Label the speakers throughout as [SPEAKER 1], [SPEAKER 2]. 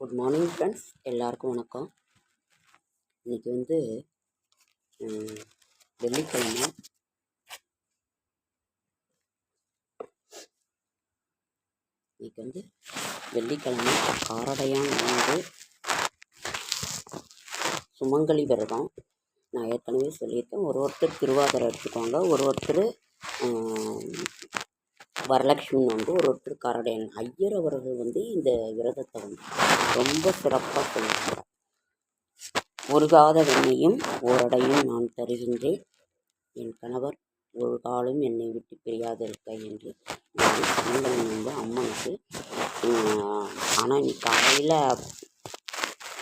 [SPEAKER 1] Good morning friends எல்லாருக்கும் வணக்கம். இன்றைக்கி வந்து வெள்ளிக்கிழமை. இன்றைக்கி வந்து வெள்ளிக்கிழமை. காரடையான் வந்து சுமங்கலி விரதம். நான் ஏற்கனவே சொல்லியிருக்கேன். ஒரு ஒருத்தர் திருவாதிரை எடுத்துக்கோங்க. ஒரு ஒருத்தர் வரலட்சுமி வந்து ஒரு ஒருத்தர் ஐயர் அவர்கள் வந்து இந்த விரதத்தை வந்து ரொம்ப சிறப்பாக சொல்லியிருக்கிறார் ஒருகாத வெண்ணையும் ஓரடையும் நான் தருகின்றேன். என் கணவர் ஒரு காலம் என்னை விட்டு பிரியாதிருக்க என்று நான் வந்து அம்மனுக்கு ஆனால் இன்னைக்கு காலையில்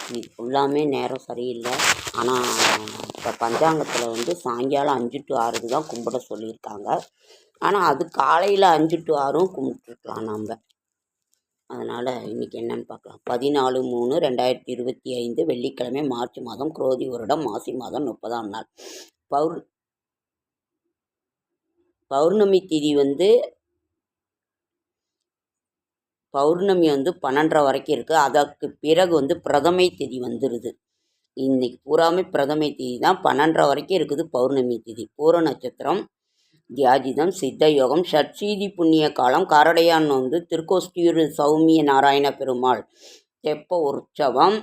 [SPEAKER 1] இன்னைக்கு ஃபுல்லாமே நேரம் சரியில்லை. ஆனால் இப்போ பஞ்சாங்கத்தில் வந்து சாயங்காலம் அஞ்சு டு ஆறுக்கு தான் கும்பிட சொல்லியிருக்காங்க. ஆனால் அது காலையில் அஞ்சு டு ஆறும் கும்பிட்டுருக்கலாம் நம்ம அதனால் இன்றைக்கி என்னன்னு பார்க்கலாம் பதினாலு மூணு ரெண்டாயிரத்தி இருபத்தி ஐந்து வெள்ளிக்கிழமை மார்ச் மாதம் குரோதி வருடம் மாசி மாதம் முப்பதாம் நாள். பௌர் பௌர்ணமி திதி வந்து பௌர்ணமி வந்து பன்னெண்டரை வரைக்கும் இருக்குது அதற்கு பிறகு வந்து பிரதமை திதி வந்துடுது இன்னைக்கு பூராமே பிரதமை திதி தான். பன்னெண்டரை வரைக்கும் இருக்குது பௌர்ணமி திதி. பூர நட்சத்திரம் தியாஜிதம் சித்த யோகம் ஷட்சீதி புண்ணிய காலம் காரடையான் நோந்து திருக்கோஷ்டியூர் சௌமிய நாராயண பெருமாள் தெப்ப உற்சவம்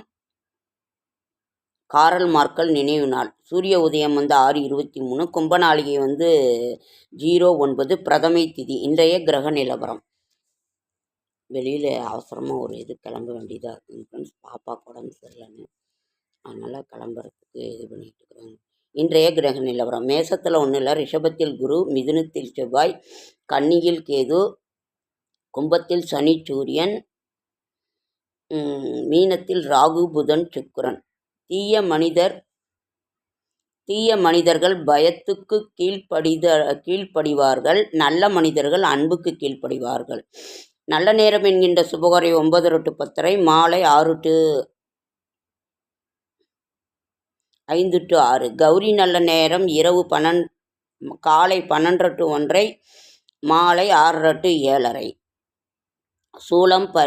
[SPEAKER 1] காரல் மார்க்கல் நினைவு நாள். சூரிய உதயம் வந்து ஆறு இருபத்தி மூணு கும்பநாளிகை வந்து ஜீரோ ஒன்பது பிரதமை திதி இன்றைய கிரக நிலவரம். வெளியில் அவசரமாக ஒரு இது கிளம்ப வேண்டியதாக இருக்குங்க ஃப்ரெண்ட்ஸ் பாப்பாக்கு உடம்பு சரியில்லைன்னு. அதனால் கிளம்புறதுக்கு இது பண்ணிகிட்டு இருக்கிறாங்க. இன்றைய கிரக நிலவரம். மேசத்தில் ஒன்றும் இல்லை ரிஷபத்தில் குரு மிதுனத்தில் செவ்வாய் கன்னியில் கேது கும்பத்தில் சனி சூரியன் மீனத்தில் ராகு புதன் சுக்கரன். தீய மனிதர் தீய மனிதர்கள் பயத்துக்கு கீழ்ப்படித கீழ்ப்படிவார்கள். நல்ல மனிதர்கள் அன்புக்கு கீழ்ப்படிவார்கள். நல்ல நேரம் என்கின்ற சுபகரை ஒன்பது டு பத்தரை மாலை ஆறு டு ஐந்து டு ஆறு. கௌரி நல்ல நேரம் இரவு பன்னெண் காலை பன்னெண்டரை டு ஒன்றை மாலை ஆறரை டு ஏழரை. சூளம் ப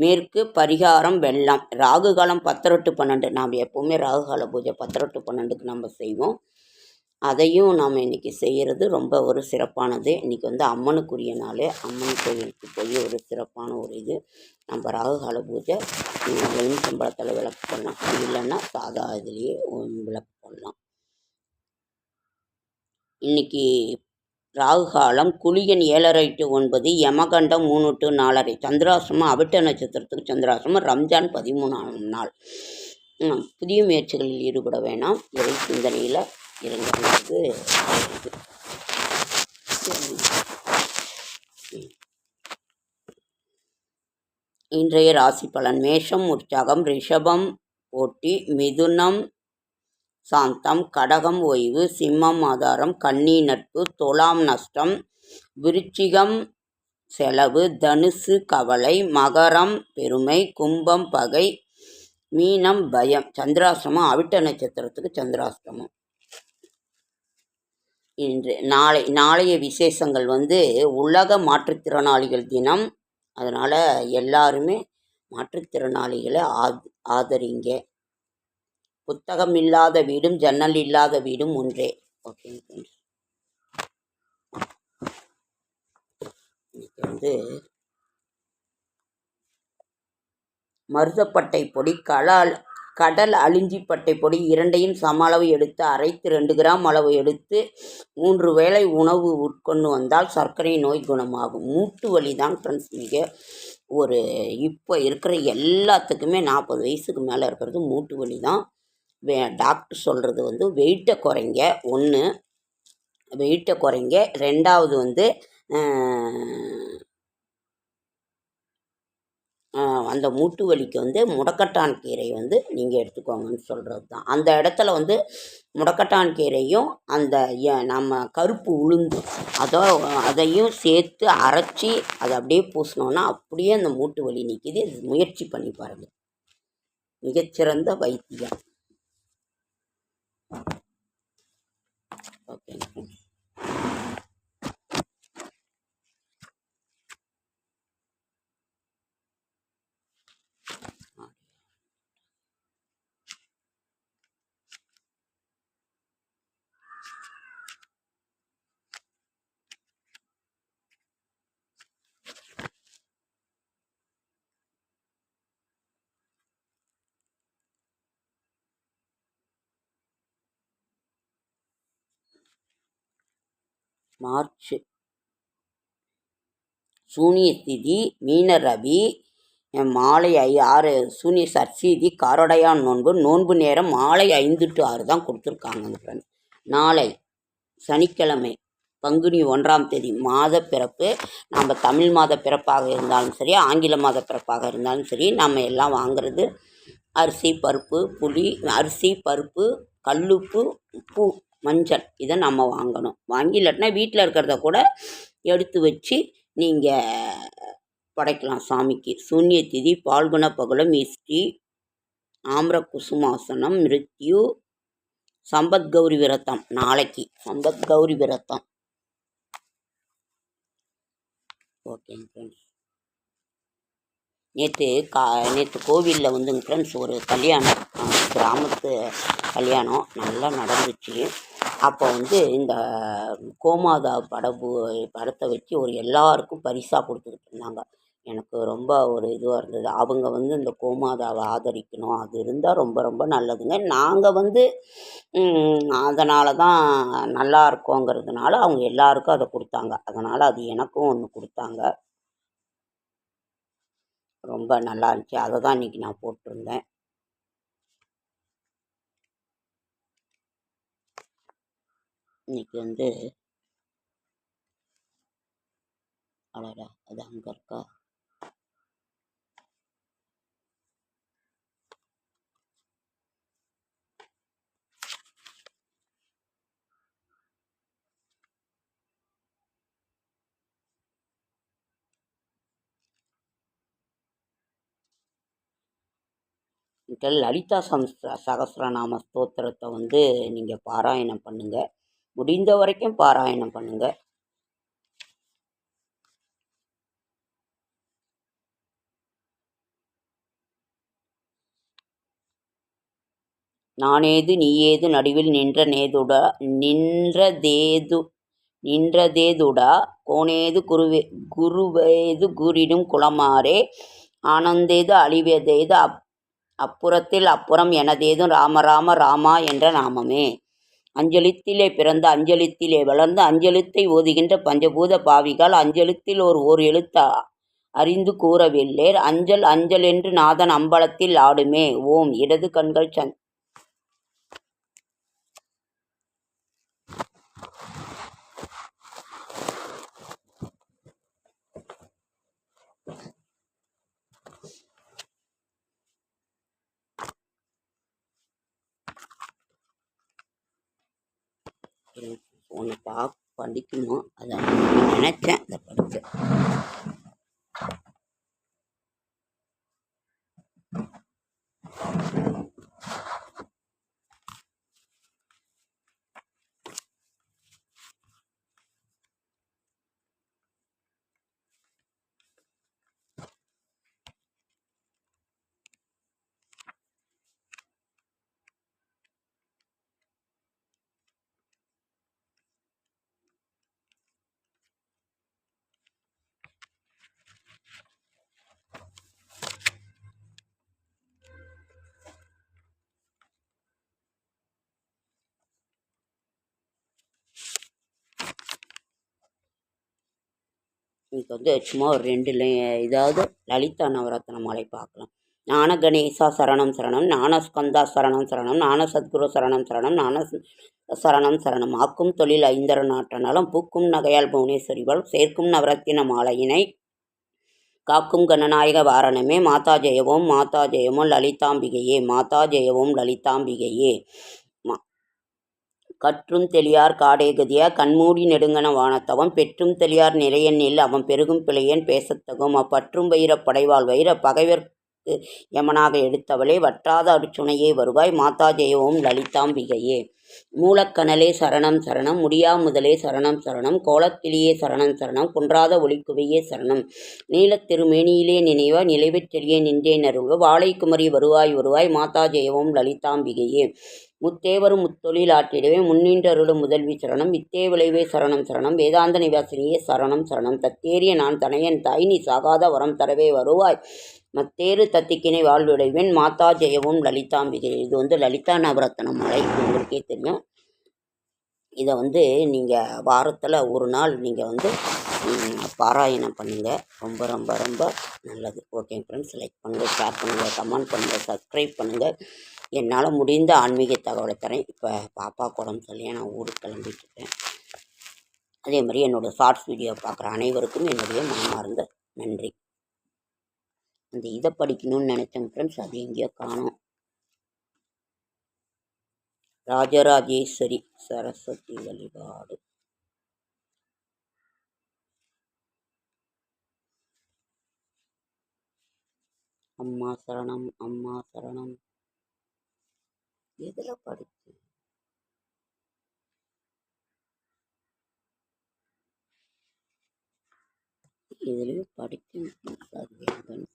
[SPEAKER 1] மேற்கு பரிகாரம் வெள்ளம். ராகு காலம் பத்தரை டு பன்னெண்டு. நாம் எப்போவுமே ராகு கால பூஜை பத்தரை டு பன்னெண்டுக்கு நம்ம செய்வோம். அதையும் நாம் இன்றைக்கி செய்கிறது ரொம்ப ஒரு சிறப்பானது. இன்றைக்கி வந்து அம்மனுக்குரிய நாள். அம்மன் கோயிலுக்கு போய் ஒரு சிறப்பான ஒரு இது. நம்ம ராகு கால பூஜை. எலுமிச்சம்பழத்தில் விளக்கு பண்ணலாம் இல்லைன்னா சாதா இதுலேயே விளக்கு பண்ணலாம் இன்னைக்கு ராகு காலம் ஏழரை டு ஒன்பது யமகண்டம் மூணு டு நாலரை. சந்திராசிரமம் அவிட்ட நட்சத்திரத்துக்கு சந்திராசிரமம் ரம்ஜான் பதிமூணாம் நாள். புதிய முயற்சிகளில் ஈடுபட வேணாம். இறை சிந்தனையில் இருங்கிறது இது. இன்றைய ராசி பலன் மேஷம் உற்சாகம் ரிஷபம் போட்டி மிதுனம் சாந்தம் கடகம் ஓய்வு சிம்மம் ஆதாரம் கன்னி நட்பு துலாம் நஷ்டம் விருச்சிகம் செலவு தனுசு கவலை மகரம் பெருமை கும்பம் பகை மீனம் பயம் சந்திராசிரமம் அவிட்ட நட்சத்திரத்துக்கு சந்திராசிரமம் இன்று நாளை நாளைய விசேஷங்கள் வந்து உலக மாற்றுத்திறனாளிகள் தினம். அதனால் எல்லாருமே மாற்றுத்திறனாளிகளை ஆத் ஆதரிங்க. புத்தகம் இல்லாத வீடும் ஜன்னல் இல்லாத வீடும் ஒன்றே. ஓகே இன்னைக்கு வந்து மருதப்பட்டை பொடி கலால் கடல் அழிஞ்சி பட்டை பொடி இரண்டையும் சம அளவு எடுத்து அரைத்து ரெண்டு கிராம் அளவு எடுத்து மூன்று வேளை உணவு உட்கொண்டு வந்தால் சர்க்கரை நோய் குணமாகும். மூட்டு வலி தான் ஃப்ரெண்ட்ஸ் மிக ஒரு இப்போ இருக்கிற எல்லாத்துக்குமே நாற்பது வயசுக்கு மேலே இருக்கிறது மூட்டு வலி தான். வே டாக்டர் சொல்கிறது வந்து வெயிட்டை குறைங்க. ஒன்று வெயிட்டை குறைங்க. ரெண்டாவது வந்து அந்த மூட்டு வலிக்கு வந்து முடக்கட்டான் கீரை வந்து நீங்கள் எடுத்துக்கோங்கன்னு சொல்கிறது தான் அந்த இடத்துல வந்து முடக்கட்டான் கீரையும் அந்த நம்ம கருப்பு உளுந்து அதோ அதையும் சேர்த்து அரைச்சி அதை அப்படியே பூசினோன்னா அப்படியே அந்த மூட்டு வலி நிற்கிது முயற்சி பண்ணி பாருங்கள் மிகச்சிறந்த வைத்தியம். ஓகேங்க. மார்ச் சூனிய திதி மீன ரவி மாலை ஐ ஆறு சூனிய சர்சீதி காரடையான் நோன்பு நோன்பு நேரம் மாலை ஐந்து டு ஆறு தான் கொடுத்துருக்காங்க ஃப்ரெண்ட்ஸ் நாளை சனிக்கிழமை பங்குனி ஒன்றாம் தேதி மாத பிறப்பு. நம்ம தமிழ் மாத பிறப்பாக இருந்தாலும் சரி ஆங்கில மாத பிறப்பாக இருந்தாலும் சரி நம்ம எல்லாம் வாங்குறது அரிசி பருப்பு புளி அரிசி பருப்பு கல்லுப்பு உப்பு மஞ்சள். இதை நம்ம வாங்கணும். வாங்கி இல்லாட்டினா வீட்டில் இருக்கிறத கூட எடுத்து வச்சு நீங்கள் படைக்கலாம் சாமிக்கு. சூன்ய திதி பால்குண பகுலம் இஷ்டி ஆம்ர குசுமாசனம் மிருத்யு சம்பத் கௌரி விரதம். நாளைக்கு சம்பத் கௌரி விரதம். ஓகேங்க ஃப்ரெண்ட்ஸ் நேற்று கா நேற்று கோவிலில் வந்துங்க ஃப்ரெண்ட்ஸ் ஒரு கல்யாணம். கிராமத்து கல்யாணம். நல்லா நடந்துச்சு. அப்போ வந்து இந்த கோமாதா படப்பு படத்தை வச்சு ஒரு எல்லாருக்கும் பரிசாக கொடுத்துக்கிட்டு இருந்தாங்க. எனக்கு ரொம்ப ஒரு இதுவாக இருந்தது. அவங்க வந்து இந்த கோமாதாவை ஆதரிக்கணும். அது இருந்தால் ரொம்ப ரொம்ப நல்லதுங்க. நாங்கள் வந்து அதனால தான் நல்லா இருக்கோங்கிறதுனால அவங்க எல்லாருக்கும் அதை கொடுத்தாங்க. அதனால் அது எனக்கும் ஒன்று கொடுத்தாங்க. ரொம்ப நல்லா இருந்துச்சு. அதை தான் இன்றைக்கி நான் போட்டிருந்தேன். இன்னைக்கு வந்து அடடா அது அங்கே இருக்கா? லலிதா சம்ஸ் சகசிரநாம ஸ்தோத்திரத்தை வந்து நீங்கள் பாராயணம் பண்ணுங்கள் முடிந்த வரைக்கும் பாராயணம் பண்ணுங்கள் நானேது நீயேது நடுவில் நின்ற நேதுடா நின்றதேது நின்றதேதுடா கோனேது குருவே குருவேது கூறிடும் குளமாரே ஆனந்தேது அழிவதேது அப் அப்புறத்தில் அப்புறம் எனதேதும் ராம ராம ராமா என்ற நாமமே. அஞ்சலித்திலே பிறந்த அஞ்சலித்திலே வளர்ந்து அஞ்சலித்தை ஓதுகின்ற பஞ்சபூத பாவிகள் அஞ்சலித்தில் ஒரு ஓர் எழுத்த அறிந்து கூறவில்லேர். அஞ்சல் அஞ்சல் என்று நாதன் அம்பலத்தில் ஆடுமே. ஓம். இடது கண்கள் சந் உன்னை பா படிக்கணும் அதை நினச்சேன். இன்றைக்கி வந்து சும்மா ஒரு ரெண்டு இதாவது லலிதா நவரத்ன மாலை பார்க்கலாம். ஞான கணேசா சரணம் சரணம். ஞான ஸ்கந்தா சரணம் சரணம். ஞான சத்குரு சரணம் சரணம். ஞான சரணம் சரணம். ஆக்கும் தொழில் ஐந்தர நாட்டனாலும் பூக்கும் நகையால் புவனேஸ்வரிவால் சேர்க்கும் நவரத்தின மாலையினை காக்கும் கணநாயக வாரணமே. மாதா ஜெயவோம் மாதா ஜெயமோ லலிதாம்பிகையே. மாதா ஜெயவோம் லலிதாம்பிகையே. கற்றும் தெளியார் காடேகதியா கண்மூடி நெடுங்கன வானத்தவம் பெற்றும் தெளியார் நிறையனில் அவன் பெருகும் பிழையன் பேசத்தகும் அப்பற்றும் வைர படைவாள் வைர பகைவர்க்கு யமனாக எடுத்தவளே வற்றாத அடிச்சுனையே வருவாய் மாதா ஜெயவும் லலிதாம்பிகையே மூலக்கனலே சரணம் சரணம் முடியா முதலே சரணம் சரணம் கோலக்கிளியே சரணம் சரணம் குன்றாத ஒளிக்குவையே சரணம். நீலத் திருமேனியிலே நினைவா நிலைவச் நின்றே நருள்வ வாழைக்குமரி வருவாய் வருவாய் மாதா ஜெயவும் லலிதாம்பிகையே முத்தேவரும் முத்தொழில் ஆற்றிடவே முன்னின்றருளும் முதல்வி சரணம் இத்தே விளைவே சரணம் சரணம் வேதாந்த நிவாசினியே சரணம் சரணம். தத்தேறிய நான் தனையன் தாய் நீ சாகாத வரம் தரவே வருவாய். மத்தேறு தத்திக்கினை வாழ்விடைவேன் மாதா ஜெயவும் லலிதாம்பிகை இது வந்து லலிதா நவரத்ன மலை. உங்களுக்கே தெரியும். இதை வந்து நீங்கள் வாரத்தில் ஒரு நாள் நீங்கள் வந்து பாராயணம் பண்ணுங்கள் ரொம்ப ரொம்ப ரொம்ப நல்லது. ஓகே ஃப்ரெண்ட்ஸ் லைக் பண்ணுங்கள் ஷேர் பண்ணுங்கள் கமெண்ட் பண்ணுங்கள் சப்ஸ்கிரைப் பண்ணுங்கள் என்னால் முடிந்த ஆன்மீக தகவலை தரேன். இப்போ பாப்பா உடம்பு சொல்லியா நான் ஊருக்கு கிளம்பிட்டு இருக்கேன். அதே மாதிரி என்னோடய ஷார்ட்ஸ் வீடியோ பார்க்குற அனைவருக்கும் என்னுடைய மனமார்ந்த நன்றி. அந்த இதை படிக்கணும்னு நினச்சேன் ஃப்ரெண்ட்ஸ் அது எங்கேயோ காணோம். ராஜராஜேஸ்வரி சரஸ்வதி வழிபாடு. அம்மா சரணம் அம்மா சரணம். எதில் படிச்சு? இதுலேயும் படிக்க முடியாது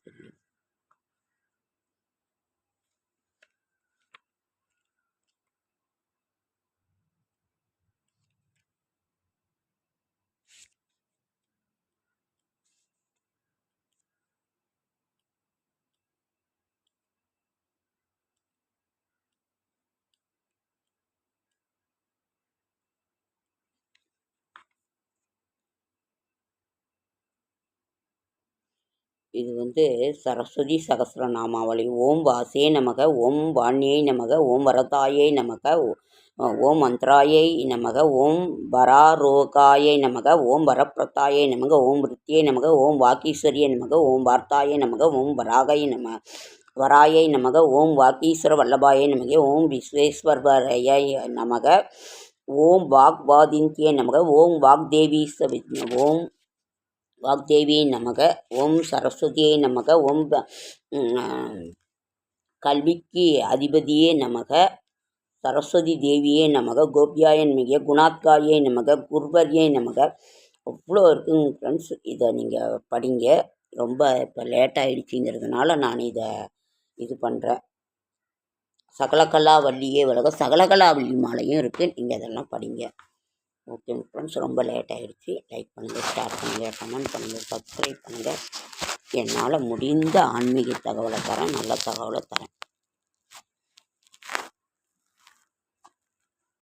[SPEAKER 1] இது வந்து சரஸ்வதி சகஸ்ரநாமாவளி ஓம் வாசே நமக ஓம் வாணியை நமக ஓம் வரதாயை நமக ஓம் மந்த்ராயை நமக ஓம் வராரோகாயை நமக ஓம் வரப்பிரதாயை நமக ஓம் விருத்தியை நமக ஓம் வாக்கீஸ்வரியை நமக ஓம் வார்த்தாயை நமக ஓம் வராகை நம வராயை நமக ஓம் வாக்கீஸ்வர வல்லபாயை நமக ஓம் விஸ்வேஸ்வரய நமக ஓம் வாக்வாதிந்திய நமக ஓம் வாக்தேவி ஓம் வாக்தேவியை நமக ஓம் சரஸ்வதியை நமக ஓம் கல்விக்கு அதிபதியே நமக சரஸ்வதி தேவியே நமக கோபியாயன் மிக குணாத்காரியை நமக குர்வரியை நமக. அவ்வளோ இருக்குங்க ஃப்ரெண்ட்ஸ் இதை நீங்கள் படிங்க. ரொம்ப இப்போ லேட் ஆகிடுச்சிங்கிறதுனால நான் இதை இது பண்ணுறேன் சகலகலா வள்ளியே விலக சகலகலா வள்ளி மாலையும் இருக்குது நீங்கள் அதெல்லாம் படிங்க. ஓகே ஃப்ரெண்ட்ஸ் ரொம்ப லேட் ஆகிடுச்சு லைக் பண்ணுங்கள் ஷேர் பண்ணுங்கள் கமெண்ட் பண்ணுங்கள் சப்ஸ்கிரைப் பண்ணுங்கள் என்னால் முடிந்த ஆன்மீக தகவலை தரேன் நல்ல தகவலை தரேன்.